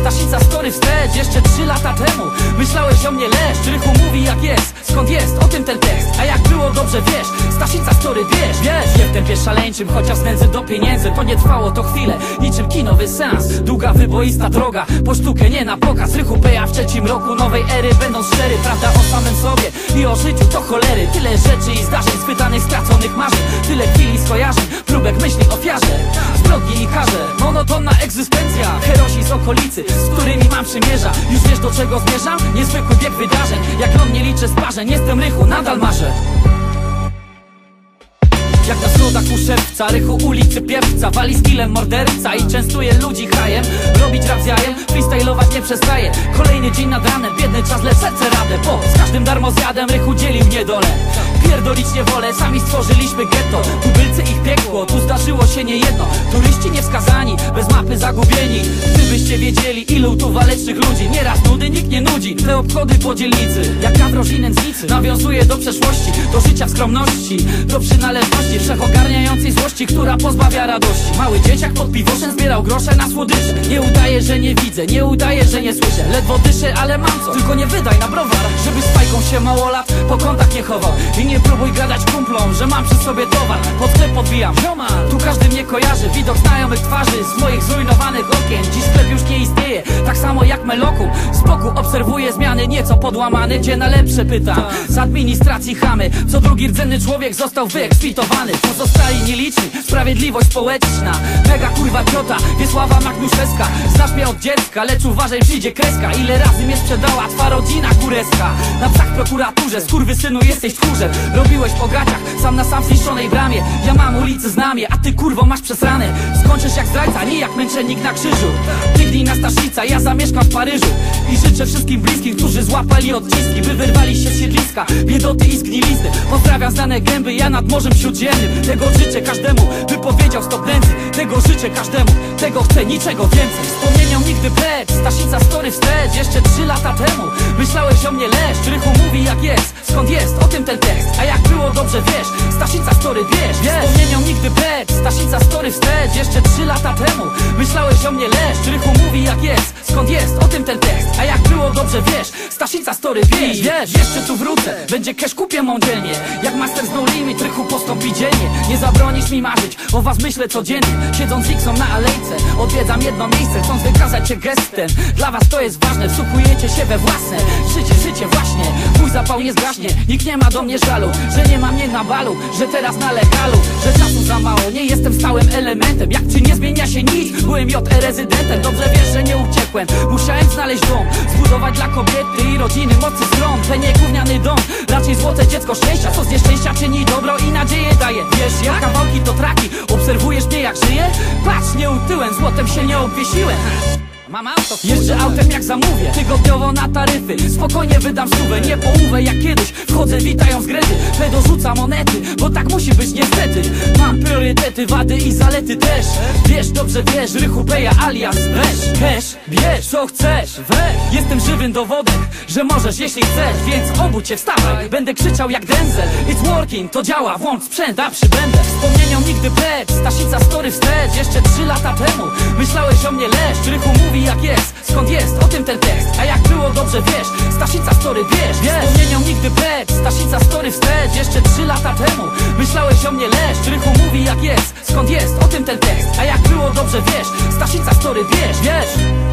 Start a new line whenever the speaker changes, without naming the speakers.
Staszica story wstecz, jeszcze trzy lata temu Myślałeś o mnie leszcz, Rychu mówi jak jest. Skąd jest, o tym ten tekst. A jak było dobrze wiesz, Staszica story wiesz, wiesz. Nie w tempie szaleńczym, chociaż nędzy do pieniędzy. To nie trwało to chwilę, niczym kinowy sens Długa wyboista droga, po sztukę nie na pokaz Rychu peja w trzecim roku nowej ery Będąc szczery, prawda o samym sobie I o życiu to cholery. Tyle rzeczy i zdarzeń, spytanych, straconych marzeń. Tyle chwil i skojarzeń, próbek myśli ofiarze. Zbrodni i karze, monotonna egzystencja. Herosi z okolicy, z którymi mam przymierza. Już wiesz do czego zmierzam? Niezwykły bieg wydarzeń. Jak on nie liczę sparzeń, jestem rychu, nadal marzę. Jak na schodach u szewca, rychu ulicy piewca Wali skillem morderca i częstuje ludzi hajem Robić rap z nie przestaje. Kolejny dzień nad ranem, biedny czas, lecz serce radę Bo z każdym darmo zjadem rychu dzielił niedolę Pierdolić nie wolę, sami stworzyliśmy getto. Tubylcy ich piekło, tu zdarzyło się niejedno. Turyści niewskazani, bez mapy zagubieni. Gdybyście wiedzieli ilu tu walecznych ludzi. Nieraz nudy nikt nie nudzi, te obchody po dzielnicy Jak kadroż i nędznicy Nawiązuje do przeszłości, do życia w skromności Do przynależności wszechogarniającej złości Która pozbawia radości. Mały dzieciak pod piwoszem zbierał grosze na słodycze Nie udaje, że nie widzę, nie udaje, że nie słyszę. Ledwo dyszę, ale mam co, tylko nie wydaj na browar Żeby z fajką się małolat po kątach nie chował. I nie próbuj gadać kumplom, że mam przy sobie towar. Pod sklep podbijam, tu każdy kojarzy Widok znajomych twarzy z moich zrujnowanych okien. Dziś sklep już nie istnieje, tak samo jak Meloku Z boku obserwuję zmiany, nieco podłamany Gdzie na lepsze pytam, z administracji chamy Co drugi rdzenny człowiek został wyeksmitowany Pozostali nieliczni, sprawiedliwość społeczna. Mega kurwa ciota, Wiesława Magnuszewska. Znasz mnie od dziecka, lecz uważaj przyjdzie kreska. Ile razy mnie sprzedała twa rodzina kureska Na psach prokuraturze, synu jesteś tchórzem. Robiłeś po gaciach, sam na sam w zniszczonej bramie. Ja mam ulicy znamie, a ty kurwo masz przesrane. Skończysz jak zdrajca, nie jak męczennik na krzyżu. Tygnij na Staszica, ja zamieszkam w Paryżu. I życzę wszystkim bliskim, którzy złapali odciski By wyrwali się z siedliska, biedoty i zgnilizny Pozdrawiam znane gęby, ja nad Morzem Śródziemnym. Tego życzę każdemu, by powiedział stop Tego życzę każdemu, tego chcę, niczego więcej. Wspomnieniom nigdy precz, Staszica story wstecz. Jeszcze trzy lata temu myślałeś o mnie leszcz Rychu mówi jak jest, skąd jest, o tym ten tekst. A jak było dobrze wiesz, Wstecz Jeszcze trzy lata temu. Myślałeś o mnie leszcz Rychu mówi jak jest, skąd jest, o tym ten tekst dobrze wiesz, Staszica story wiesz, wiesz. Jeszcze tu wrócę, będzie cash kupię mą dzielnie. Jak master z no limit, Rychu postąpi dzielnie Nie zabronisz mi marzyć, o was myślę codziennie. Siedząc Xą na alejce, odwiedzam jedno miejsce Chcąc wykazać się gestem, dla was to jest ważne Wsłuchujecie się we własne. Życie, życie właśnie Mój zapał nie zgaśnie, nikt nie ma do mnie żalu Że nie ma mnie na balu, że teraz na legalu Że czasu za mało, nie jestem stałym elementem Jak czy nie zmienia się nic, byłem JE rezydentem Dobrze wiesz, że nie uciekłem, musiałem znaleźć dom Zbudować dla kobiety i rodziny mocy stron To nie gówniany dom, raczej złote dziecko szczęścia Co z nieszczęścia czyni dobro i nadzieję daje Wiesz jak? Kawałki to traki, obserwujesz mnie jak żyję? Patrz, nie utyłem, złotem się nie obwiesiłem Mam auto Jeszcze autem jak zamówię Tygodniowo na taryfy. Spokojnie wydam stówę Nie połówę jak kiedyś. Wchodzę witając gredy Te dorzuca monety Bo tak musi być niestety. Mam priorytety, wady i zalety też. Wiesz, dobrze wiesz Rychu Peja alias Weź, cash, bierz co chcesz Weź, jestem żywym dowodem Że możesz jeśli chcesz. Więc obudź się, wstawaj. Będę krzyczał jak Denzel. It's working, to działa Włącz sprzęt, a przybędę. Wspomnieniom nigdy precz Staszica story wstecz. Jeszcze trzy lata temu Myślałeś o mnie leszcz. Rychu jak jest, skąd jest, o tym ten tekst? A jak było dobrze wiesz, Staszica story wiesz, wiesz. Wspomnieniom nigdy precz, Staszica story wstecz. Jeszcze trzy lata temu myślałeś o mnie leszcz Rychu mówi jak jest, skąd jest, o tym ten tekst? A jak było dobrze wiesz, Staszica story wiesz, wiesz